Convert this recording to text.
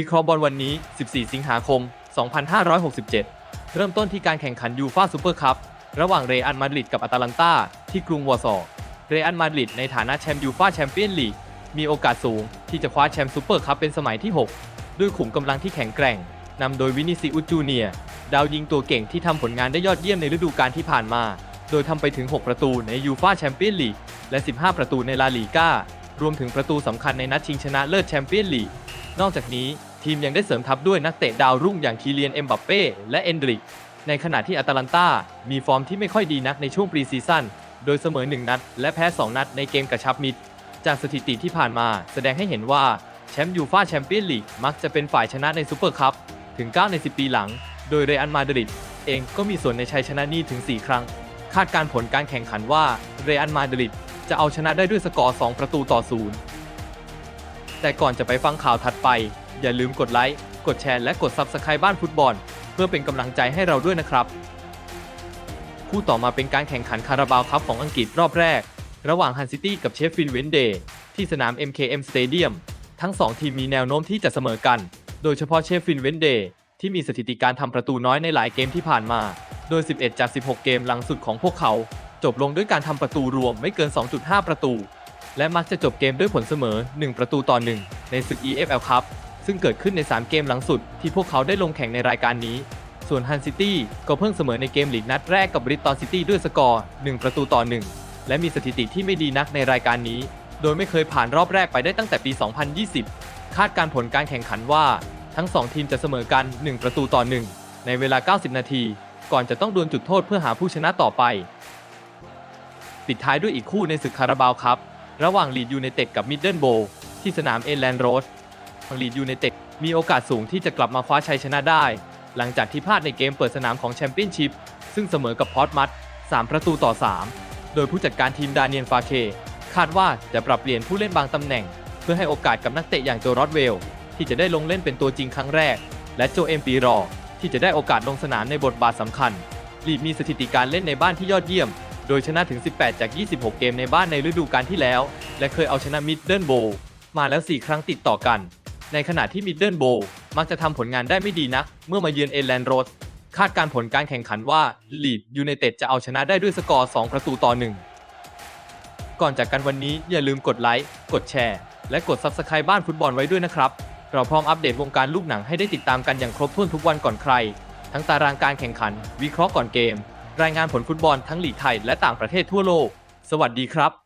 วิเคราะห์บอลวันนี้ 14 สิงหาคม 2567 เริ่มต้นที่การแข่งขันยูฟาซูเปอร์คัพระหว่างเรอัลมาดริดกับอาตาลันตาที่กรุงวอร์ซอเรอัลมาดริดในฐานะแชมป์ยูฟาแชมเปี้ยนลีกมีโอกาสสูงที่จะคว้าแชมป์ซูเปอร์คัพเป็นสมัยที่ 6 ด้วยขุมกำลังที่แข็งแกร่งนำโดยวินิซิอุจูเนีย ดาวยิงตัวเก่งที่ทำผลงานได้ยอดเยี่ยมในฤดูกาลที่ผ่านมา โดยทำไปถึง 6 ประตูในยูฟาแชมเปี้ยนลีกและ 15 ประตูในลาลีการวมถึงประตูสำคัญในนัดชิงชนะเลิศแชมเปี้ยนลีก นอกจากนี้ทีมยังได้เสริมทัพด้วยนักเตะดาวรุ่งอย่างคีเลียนเอ็มบัปเป้และเอนดริก ในขณะที่อาตาลันตามีฟอร์มที่ไม่ค่อยดีนักในช่วงปรีซีซั่น โดยเสมอ 1 นัด และแพ้ 2 นัดในเกมกระชับมิตร จากสถิติที่ผ่านมาแสดงให้เห็นว่าแชมป์ยูฟาแชมเปี้ยนลีกมักจะเป็นฝ่ายชนะในซูเปอร์คัพถึง 9 ใน 10 ปีหลัง โดยเรอัลมาดริดเองก็มีส่วนในชัยชนะนี้ถึง 4 ครั้ง คาดการผลการแข่งขันว่าเรอัลมาดริดจะเอาชนะได้ด้วยสกอร์ 2 ประตูต่อศูนย์ แต่ก่อนจะไปฟังข่าวถัดไป อย่าลืมกดไลค์ กดแชร์และกด Subscribe บ้านฟุตบอล เพื่อเป็นกำลังใจให้เราด้วยนะครับ คู่ต่อมาเป็นการแข่งขันคาราบาวคัพของอังกฤษรอบแรก ระหว่างฮันซิตี้กับเชฟฟิลด์เวนเดย์ที่สนาม MKM Stadium ทั้ง 2 ทีมมีแนวโน้มที่จะเสมอกัน โดยเฉพาะเชฟฟิลด์เวนเดย์ที่มีสถิติการทำประตูน้อยในหลายเกมที่ผ่านมา โดย 11 จาก 16 เกมหลังสุดของพวกเขา จบลงด้วยการทำประตูรวมไม่เกิน 2.5 ประตู และมักจะจบเกมด้วยผลเสมอ 1 ประตูต่อ 1 ในศึก EFL Cup ซึ่งเกิดขึ้นใน 3 เกมหลังสุดที่พวกเขาได้ลงแข่งในรายการนี้ ส่วนฮันซิตี้ก็เพิ่งเสมอในเกมลีกนัดแรกกับบริตตอนซิตี้ด้วยสกอร์ 1 ประตูต่อ 1 และมีสถิติที่ไม่ดีนักในรายการนี้ โดยไม่เคยผ่านรอบแรกไปได้ตั้งแต่ปี 2020 คาดการผลการแข่งขันว่า ทั้ง 2 ทีมจะเสมอกัน 1 ประตูต่อ 1 ในเวลา 90 นาที ก่อนจะต้องดวลจุดโทษเพื่อหาผู้ชนะต่อไป ปิดท้ายด้วยอีกคู่ในศึกคาราบาวครับ ระหว่างลีดยูไนเต็ดกับมิดเดิลโบที่สนามเอแลนด์โรสทางลีดยูไนเต็ดมีโอกาสสูงที่จะกลับมาคว้าชัยชนะได้ หลังจากที่พลาดในเกมเปิดสนามของแชมเปี้ยนชิพซึ่งเสมอกับพอร์ตมัต3ประตูต่อ 3 โดยผู้จัดการทีมดาเนียนฟาเค คาดว่าจะปรับเปลี่ยนผู้เล่นบางตำแหน่ง เพื่อให้โอกาสกับนักเตะอย่างโจรอดเวล ที่จะได้ลงเล่นเป็นตัวจริงครั้งแรก และโจเอมปีรอ ที่จะได้โอกาสลงสนามในบทบาทสำคัญลีดมีสถิติการเล่นในบ้านที่ยอดเยี่ยม โดยชนะถึง 18 จาก 26 เกมในบ้านในฤดูกาลที่แล้ว และเคยเอาชนะมิดเดิลโบมาแล้ว 4 ครั้งติดต่อกัน ในขณะที่มิดเดิลโบมักจะทำผลงานได้ไม่ดีนัก เมื่อมาเยือนเอแลนด์โรส คาดการผลการแข่งขันว่าลีดยูไนเต็ดจะเอาชนะได้ด้วยสกอร์ 2 ประตูต่อ 1 ก่อนจากกันวันนี้อย่าลืมกดไลค์กดแชร์ และกด Subscribe บ้านฟุตบอลไว้ด้วยนะครับเราพร้อมอัปเดตวงการลูกหนังให้ได้ติดตามกันอย่างครบถ้วนทุกวันก่อนใคร ทั้งตารางการแข่งขัน วิเคราะห์ก่อนเกม รายงานผลฟุตบอลทั้งหลีกไทยและต่างประเทศทั่วโลก สวัสดีครับ